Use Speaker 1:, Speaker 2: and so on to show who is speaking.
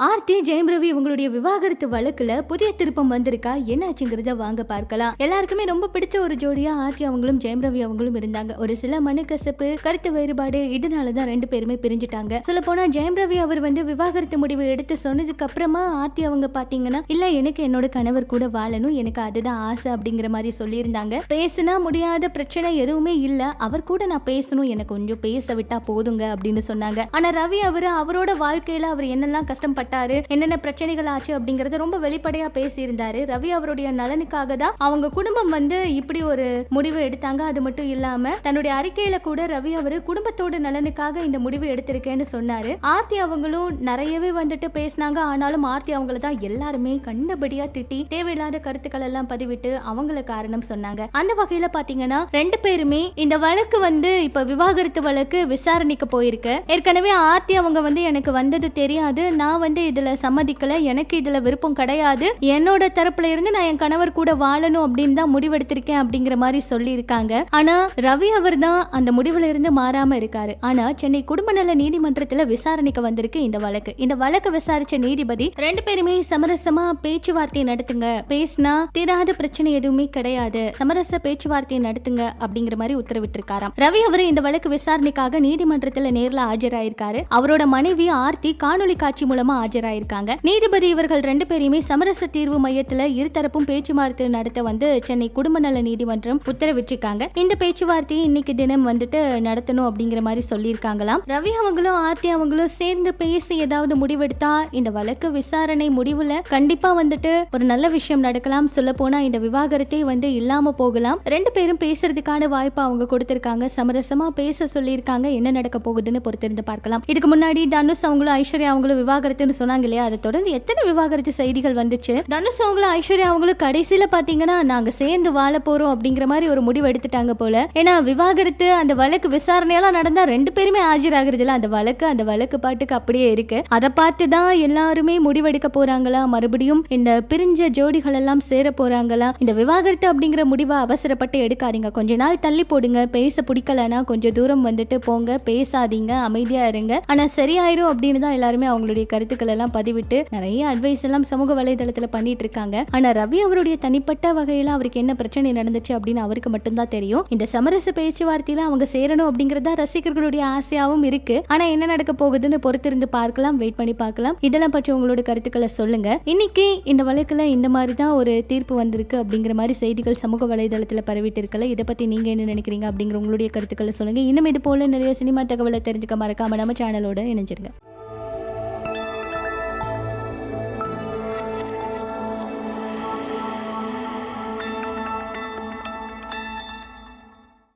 Speaker 1: ஆர்த்தி ஜெயம் ரவி இவங்களுடைய விவாகரத்து வழக்குல புதிய திருப்பம் வந்திருக்கா? என்னாச்சுங்கிறத வாங்க பார்க்கலாம். எல்லாருக்குமே ரொம்ப பிடிச்ச ஒரு ஜோடியா ஆர்த்தி அவங்களும் ஜெயம் ரவி அவங்களும் இருந்தாங்க. ஒரு சில மனுக்கசப்பு கருத்து வேறுபாடு இதனாலதான் ரெண்டு பேருமே பிரிஞ்சுட்டாங்க. சொல்ல போனா ஜெயம் ரவி அவர் வந்து விவாகரத்து முடிவு எடுத்து சொன்னதுக்கு அப்புறமா ஆர்த்தி அவங்க பாத்தீங்கன்னா இல்ல எனக்கு என்னோட கணவர் கூட வாழணும். எனக்கு அதுதான் ஆசை அப்படிங்கிற மாதிரி சொல்லியிருந்தாங்க. பேசினா முடியாத பிரச்சனை எதுவுமே இல்ல. அவர் கூட நான் பேசணும். எனக்கு கொஞ்சம் பேச விட்டா போதுங்க அப்படின்னு சொன்னாங்க. ஆனா ரவி அவர் அவரோட வாழ்க்கையில அவர் என்னெல்லாம் கஷ்டப்பட்டாரு என்னென்ன பிரச்சனைகள் ஆச்சு அப்படிங்கறத ரொம்ப வெளிப்படையா பேசியிருந்தாரு. ரவி அவருடைய நலனுக்காக தான் அவங்க குடும்பம் வந்து இப்படி ஒரு முடிவு எடுத்தாங்க. அது மட்டும் இல்லாம தன்னுடைய அறிக்கையில கூட ரவி அவரு குடும்பத்தோட நலனுக்காக இந்த முடிவு எடுத்திருக்கேன்னு சொன்னாரு. ஆர்த்தி அவங்களும் நிறையவே வந்துட்டு பேசினாங்க. ஆனாலும் ஆர்த்தி அவங்கள தான் எல்லாருமே கண்டபடியா திட்டி தேவையில்லாத கருத்துக்கள் எல்லாம் பதிவிட்டு அவங்கள காரணம் சொன்னாங்க. அந்த வகையில பாத்தீங்கன்னா ரெண்டு பேருமே இந்த வழக்கு வந்து இப்ப விவாகரத்து வழக்கு விசாரணைக்கு போயிருக்கு. ஏற்கனவே ஆர்த்தி அவங்க வந்து எனக்கு வந்தது தெரியாது. நான் வந்து இதுல சம்மதிக்கல எனக்கு இதுல விருப்பம் கிடையாது. என்னோட தரப்புல இருந்து நான் என் கணவர் கூட வாழணும் அப்படின்னு தான் முடிவெடுத்திருக்கேன் அப்படிங்கிற மாதிரி சொல்லியிருக்காங்க. ஆனால் ரவி அவர் தான் அந்த முடிவுல இருந்து மாறாம இருக்காரு. ஆனா சென்னை குடும்ப நல நீதிமன்றத்தில் விசாரணைக்கு வந்திருக்கு இந்த வழக்கு. இந்த வழக்கு விசாரிச்ச நீதிபதி ரெண்டு பேருமே சமரசமா பேச்சுவார்த்தை நடத்துங்க. பேசினா தீராத பிரச்சனை எதுவுமே கிடையாது. சமரச பேச்சுவார்த்தை நடத்துங்க அப்படிங்கிற மாதிரி உத்தரவிட்டிருக்காராம். ரவி அவர் இந்த வழக்கு விசாரணைக்காக நீதிமன்றத்துல நேர்ல ஆஜராயிருக்காரு. அவரோட மனைவி ஆர்த்தி காணொலி காட்சி மூலமா ஆஜராயிருக்காங்க. நீதிபதி இவர்கள் ரெண்டு பேரையுமே சமரச தீர்வு மையத்துல இருதரப்பும் பேச்சுவார்த்தை நடத்த வந்து சென்னை குடும்ப நல நீதிமன்றம் உத்தரவிட்டிருக்காங்க. இந்த பேச்சுவார்த்தையை இன்னைக்கு தினம் வந்துட்டு நடத்தணும் அப்படிங்கிற மாதிரி சொல்லியிருக்காங்களாம். ரவி அவங்களும் ஆர்த்தி அவங்களும் சேர்ந்து பேசி ஏதாவது முடிவெடுத்தா இந்த வழக்கு விசாரணை முடிவுல கண்டிப்பா வந்துட்டு ஒரு நல்ல விஷயம் நடக்கலாம். சொல்ல போனா இந்த விவாகரத்தே வந்து இல்லாம போகலாம். ரெண்டு பேரும் பேசுறதுக்கான வாய்ப்பு அவங்க கொடுத்திருக்காங்க. சமரசமா பேச சொல்லியிருக்காங்க. என்ன நடக்க போகுதுன்னு பொறுத்திருந்து பார்க்கலாம். இதுக்கு முன்னாடி தனுஷ் அவங்களும் ஐஸ்வர்யா அவங்களும் விவாகரத்துன்னு சொன்னாங்க இல்லையா? அதை தொடர்ந்து எத்தனை விவாகரத்து செய்திகள் வந்துச்சு? தனுஷ் அவங்களும் ஐஸ்வர்யா அவங்களும் கடைசியில பாத்தீங்கன்னா நாங்க சேர்ந்து வாழ போறோம் அப்படிங்கிற மாதிரி ஒரு முடிவு எடுத்துட்டாங்க போல. ஏன்னா விவாகரத்து அந்த வழக்கு விசாரணையெல்லாம் நடந்தா ரெண்டு பேருமே ஆஜராகிறது இல்ல. அந்த வழக்கு அந்த வழக்கு பாட்டுக்கு அப்படியே இருக்கு. அதை பார்த்து தான் எல்லாருமே முடிவெடுக்க போறாங்களா? மறுபடியும் இந்த பிரிஞ்ச ஜோடிகள் எல்லாம் சேர போறாங்களா? இந்த விவாகரத்து அப்படிங்கிற முடிவை அவசரப்பட்டு எடுக்காதீங்க. கொஞ்ச நாள் தள்ளி போடுங்க. பேச பிடிக்கலன்னா கொஞ்சம் தூரம் வந்துட்டு போங்க. பேசாதீங்க. அமைதியா இருங்க. ஆனா சரியாயிரும் அப்படின்னு தான் எல்லாருமே அவங்களுடைய கருத்துக்கள் எல்லாம் பதிவிட்டு நிறைய அட்வைஸ் எல்லாம் சமூக வலைதளத்துல பண்ணிட்டு இருக்காங்க. ஆனா ரவி அவருடைய தனிப்பட்ட வகையில அவருக்கு என்ன பிரச்சனை நடந்துச்சு அப்படின்னு அவருக்கு மட்டும்தான் தெரியும். இந்த சமரச பேச்சுவார்த்தையில அவங்க சேரணும் அப்படிங்கறதா ரசிகர்களுடைய ஆசையாவும் இருக்கு. ஆனா என்ன நடக்க போகுதுன்னு பொறுத்திருந்து பார்க்கலாம் வெயிட் பண்ணி பார்க்கலாம். இதெல்லாம் பற்றி உங்களோட கருத்துக்களை சொல்லுங்க. இன்னைக்கு இந்த வழக்குல இந்த மாதிரி தான் ஒரு தீர்ப்பு வந்திருக்கு அப்படிங்கிற மாதிரி செய்திகள் சமூக வலைதளத்துல பரவிட்டு இருக்கல. இதை பத்தி நீங்க என்ன நினைக்கிறீங்க அப்படிங்கிற உங்களுடைய கருத்துக்களை சொல்லுங்க. இன்னும் இது போல நிறைய சினிமா தகவலை தெரிஞ்சுக்க மறக்காம நம்ம சேனலோட இணைஞ்சிருங்க.